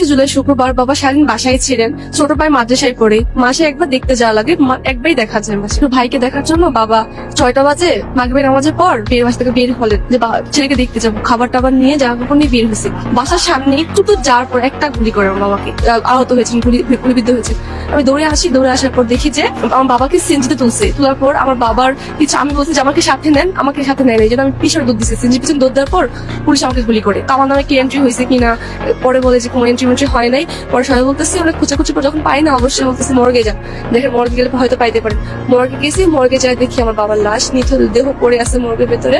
একুশে জুলাই শুক্রবার বাবা সারাদিন বাসায় ছিলেন। ছোট ভাই মাদ্রাসায় পড়ে। মাসে একবার দেখতে যাওয়া লাগে একবারই দেখা যায় মাসে। ভাইকে দেখার জন্য বাবা ছয়টা বাজে মাগবের নামাজের পর বিয়ের বাসা থেকে বের হলেন। যে ছেলেকে দেখতে যাব খাবার টাবার নিয়ে জামা কাপড় নিয়ে বের হয়েছে। বাসার সামনে একটু তো যাওয়ার পর একটা গুলি করে আমার বাবাকে। আহত হয়েছেন, গুলি গুলিবিদ্ধ হয়েছে আমি দৌড়ে আসি, দৌড়ে আসার পর দেখি যে আমার বাবাকে সিনজিতে তুলছে। তোলার পর আমার বাবার কিছু আমি বলছি যে আমাকে সাথে নেন, আমাকে সাথে নেয় এই জন্য আমি পিছনে দৌড় দিচ্ছি সিনজি পিছনে দৌড় দেওয়ার পর পুলিশ আমাকে গুলি করে। আমার নামে কি এন্ট্রি হয়েছে কিনা, পরে বলে যে কোনো এন্ট্রি মেন্ট্রি হয় নাই। পরে সবাই বলতেছে অনেক খুচাখুচি করে যখন পাই না, অবশ্যই বলতেছি, মর্গে যান দেখে মর্গে গেলে হয়তো পাইতে পারে। মর্গে গেছি, মর্গে যাই দেখি আমার বাবার লাশ, নিথর দেহ পড়ে আছে মর্গের ভেতরে।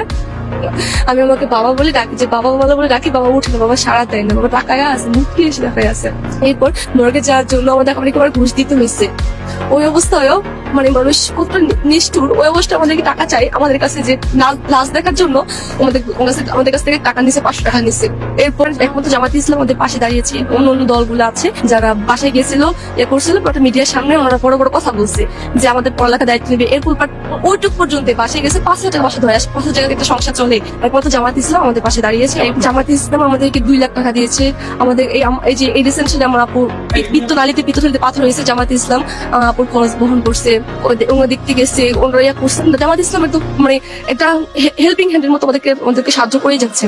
আমি আমাকে বাবা বলে ডাকি, যে বাবা বলে বলে ডাকি, বাবা উঠে না, বাবা সারা দেয় না, বাবা টাকায় আছে, মুখ ফিরে এসে টাকায় আছে। এরপর মর্গে যাওয়ার জন্য আমাদের আমাদেরকে আবার ঘুষ দিতে হয়েছে। ওই অবস্থায়ও মানে মানুষ কতটা নি- নিষ্ঠুর, ওই অবস্থায় আমাদেরকে টাকা চাই, আমাদের কাছে যে লাশ দেখার জন্য আমাদের আমাদের কাছ থেকে টাকা নিছে পাঁচশো টাকা নিছে এরপর একমাত্র জামাত ইসলাম আমাদের পাশে দাঁড়িয়েছে, অন্য অন্য দলগুলো আছে, যারা বাসায় গেছিল এ করছিল একটা মিডিয়ার সামনে ওনারা বড় বড় কথা বলছে, যে আমাদের পড়ালেখা দায়িত্ব নেবে। এরপর পার- ওইটুক পর্যন্ত বাসায় গেছে, পাঁচ হাজার টাকা বাসা ধরে আসে, পাঁচ হাজার টাকা একটা সংসার চলে। তারপর তো জামাত ইসলাম আমাদের পাশে দাঁড়িয়েছে। জামাত ইসলাম। আমাদেরকে দুই লাখ টাকা দিয়েছে। আমাদের এই যে এই রিসেন্টলি আমার আপুর পিত্ত নালিতে পিত্ত পাথর হয়েছে জামাত ইসলাম। আপুর খরচ বহন করছে দিক থেকে গেছে ওনারা ইয়া করছে। জামাত ইসলাম তো মানে একটা হেল্পিং হ্যান্ডের মতো আমাদেরকে আমাদেরকে সাহায্য করেই যাচ্ছে।